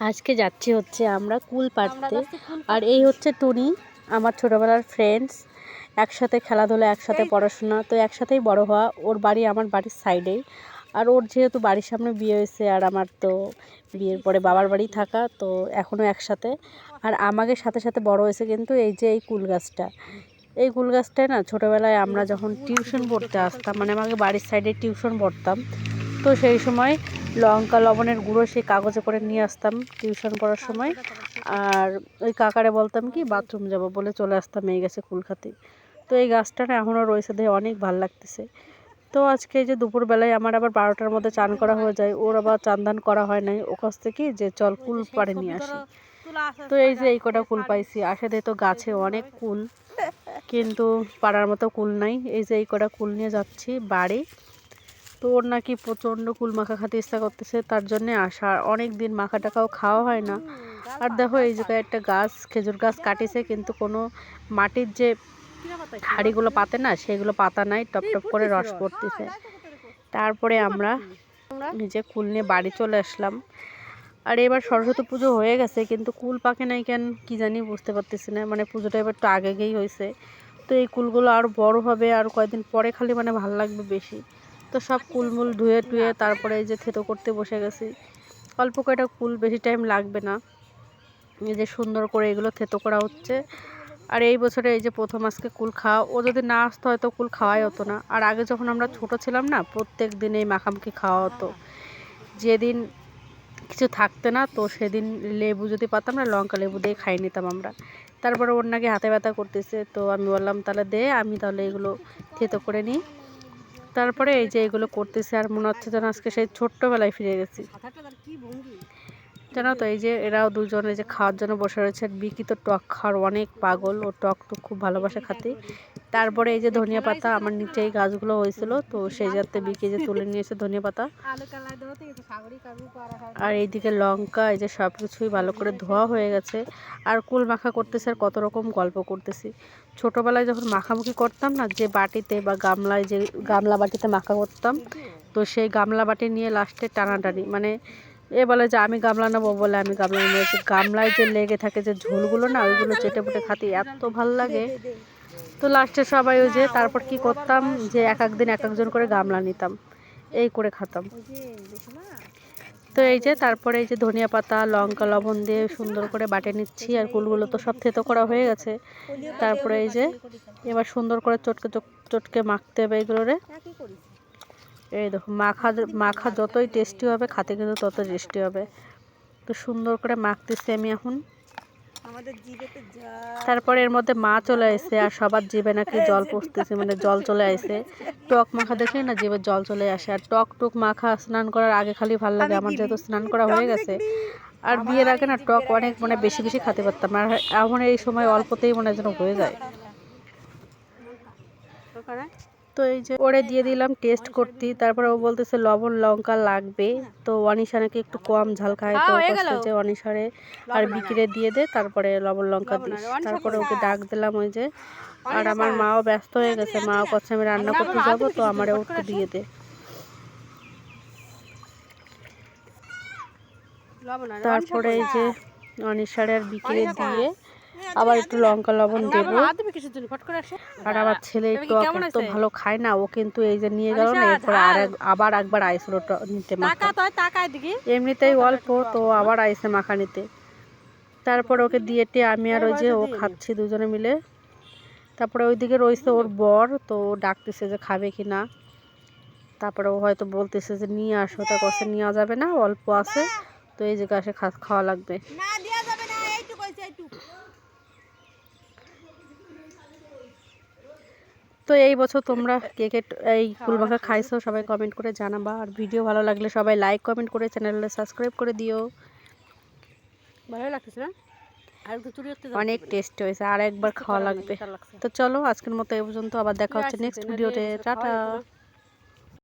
আজকে যাচ্ছি হচ্ছে আমরা কুল পাড়তে। আর এই হচ্ছে টুনি আমার ছোটোবেলার ফ্রেন্ডস একসাথে খেলাধুলা একসাথে পড়াশোনা তো একসাথেই বড় হওয়া। ওর বাড়ি আমার বাড়ির সাইডেই আর ওর যেহেতু বাড়ির সামনে বিয়ে হয়েছে আর আমার তো বিয়ের পরে বাবার বাড়ি থাকা তো এখনও একসাথে। আর আমাকে সাথে সাথে বড় হয়েছে কিন্তু এই যে এই কুল গাছটা। এই কুল গাছটায় না ছোটোবেলায় আমরা যখন টিউশন পড়তে আসতাম মানে আমাকে বাড়ির সাইডে টিউশন পড়তাম তো সেই সময় লঙ্কা, লবণের গুঁড়ো সেই কাগজে করে নিয়ে আসতাম টিউশন পড়ার সময়। আর ওই কাকারে বলতাম কি, বাথরুম যাব বলে চলে আসতাম এই গাছে কুল খাতে। তো এই গাছটা না এখনও রয়েছে দেখে অনেক ভালো লাগতেছে। তো আজকে যে দুপুরবেলায় আমার আবার বারোটার মধ্যে চান করা হয়ে যায়, ওর আবার চান দান করা হয় নাই। ও কাছ থেকে যে চল কুল পাড়ে নিয়ে আসি। তো এই যে এই কটা কুল পাইছি, আসে দিয়ে তো গাছে অনেক কুল, কিন্তু পাড়ার মতো কুল নাই। এই যে এই কটা কুল নিয়ে যাচ্ছি বাড়ি। তো ওর নাকি প্রচণ্ড কুল মাখা খেতে ইচ্ছা করতেছে, তার জন্যে আসা অনেক দিন মাখা টাকাও খাওয়া হয় না। আর দেখো, এই জায়গায় একটা গাছ, খেজুর গাছ কাটিছে, কিন্তু কোনো মাটির যে হাড়িগুলো পাতে না, সেগুলো পাতা নাই, টপ টপ করে রস পড়তেছে। তারপরে আমরা নিজে কুল নিয়ে বাড়ি চলে আসলাম। আর এবার সরস্বতী পুজো হয়ে গেছে, কিন্তু কুল পাকে নাই কেন, কি জানি বুঝতে পারতেছি না। মানে পুজোটা এবার একটু আগে গেই হয়েছে। তো এই কুলগুলো আরও বড় হবে, আর কয়েকদিন পরে খালি মানে ভালো লাগবে বেশি। তো সব কুলমুল ধুয়ে টুয়ে তারপরে এই যে থেতো করতে বসে গেছি। অল্প কয়টা কুল বেশি টাইম লাগবে না। এই যে সুন্দর করে এগুলো থেতো করা হচ্ছে। আর এই বছরে এই যে প্রথম আজকে কুল খাওয়া, ও যদি না আসতো হয়তো কুল খাওয়াই হতো না। আর আগে যখন আমরা ছোট ছিলাম না, প্রত্যেক দিন এই মাখামাখি খাওয়া হতো। যেদিন কিছু থাকতে না, তো সেদিন লেবু যদি পাতাম না, লঙ্কা লেবু দিয়ে খাই নিতাম আমরা। তারপরে ওর নাকি হাতে ব্যথা করতেছে, তো আমি বললাম, তাহলে দে, আমি তাহলে এগুলো থেতো করে নিই। তারপরে এই যে এগুলো করতেছে আর মনে হচ্ছে যেন আজকে সেই ছোট্টবেলায় ফিরে গেছি। জানো তো, এই যে এরাও দুজনে যে খাওয়ার জন্য বসে রয়েছে। বিকি তো টক খাওয়ার অনেক পাগল, ও টক তো খুব ভালোবাসে খাতে। তারপরে এই যে ধনিয়া পাতা, আমার নিচে এই গাছগুলো হয়েছিল, তো সেই যাতে বিকি যে তুলে নিয়েছে ধনিয়া পাতা। আর এইদিকে লঙ্কা, এই যে সব কিছুই ভালো করে ধোয়া হয়ে গেছে। আর কুল মাখা করতেছে আর কত রকম গল্প করতেছি। ছোটোবেলায় যখন মাখামাখি করতাম না, যে বাটিতে বা গামলায় যে গামলা বাটিতে মাখা করতাম, তো সেই গামলা বাটি নিয়ে লাস্টে টানাটানি। মানে এ বলে যে, আমি গামলা নেব বলে আমি গামলা নিয়েছি গামলায় যে লেগে থাকে যে ঝোলগুলো না, ওইগুলো চেটে পুটে খাতে এত ভালো লাগে। তো লাস্টে সবাই ওই যে তারপর কি করতাম যে এক একদিন এক একজন করে গামলা নিতাম, এই করে খাতাম। তো এই যে তারপরে এই যে ধনিয়া পাতা, লঙ্কা, লবণ দিয়ে সুন্দর করে বাটে নিচ্ছি আর কুলগুলো তো সব থেতো করা হয়ে গেছে। তারপরে এই যে এবার সুন্দর করে চটকে চটকে মাখতে হবে এগুলোরে এই দেখো, মাখা মাখা যতই টেস্টি হবে, খাতে কিন্তু তত টেস্টি হবে। তো সুন্দর করে মাখতেছি আমি এখন। তারপরে এর মধ্যে মা চলে আসছে আর সবার জীবে নাকি জল পড়তেছে মানে জল চলে আসে টক মাখা দেখে না জিভে জল চলে আসে। আর টক টক মাখা স্নান করার আগে খালি ভালো লাগে আমার যেহেতু স্নান করা হয়ে গেছে। আর বিয়ের আগে না টক অনেক মানে বেশি বেশি খেতে পারতাম। আর এখন এই সময় অল্পতেই মনে যেন হয়ে যায়। তো এই যে ওরে দিয়ে দিলাম টেস্ট করতে। তারপরে ও বলতেছে লবণ লঙ্কা লাগবে। তো অনিশা নাকি একটু কম ঝাল খায়। তো যে অনিশারে আর বিক্রে দিয়ে দে তারপরে লবণ লঙ্কা দিস। তারপরে ওকে ডাক দিলাম ওই যে আর আমার মাও ব্যস্ত হয়ে গেছে মাও করছে আমি রান্না করতে যাব তো আমারে একটু দিয়ে দে। তারপরে এই যে অনিশারে আর বিক্রে দিয়ে আবার একটু লঙ্কা লবণ দেবো। আর আমার ছেলে একটু তো ভালো খায় না ও কিন্তু এই যে নিয়ে গেল না এরপরে আর আবার একবার আইসিল নিতে এমনিতেই অল্প তো আবার আইসে মাখা নিতে। তারপর ওকে দিয়েটে আমি আর ওই যে ও খাচ্ছি দুজনে মিলে। তারপরে ওইদিকে রয়েছে ওর বর তো ও ডাকতেছে যে খাবে কি না। তারপরে ও হয়তো বলতেছে যে নিয়ে আসো তা কষে নেওয়া যাবে না অল্প আছে। তো এই যে গাছে খাওয়া লাগবে। তো এই বছর তোমরা কে কে এই ফুলমাখা খাইছো সবাই কমেন্ট করে জানাবা। আর ভিডিও ভালো লাগলে সবাই লাইক কমেন্ট করে চ্যানেলটা সাবস্ক্রাইব করে দিও। ভালো লাগতেছে না? অনেক টেস্ট হয়েছে আর একবার খাওয়া লাগবে তো চলো আজকের মতো এই পর্যন্ত আবার দেখা হচ্ছে নেক্সট ভিডিওতে টাটা।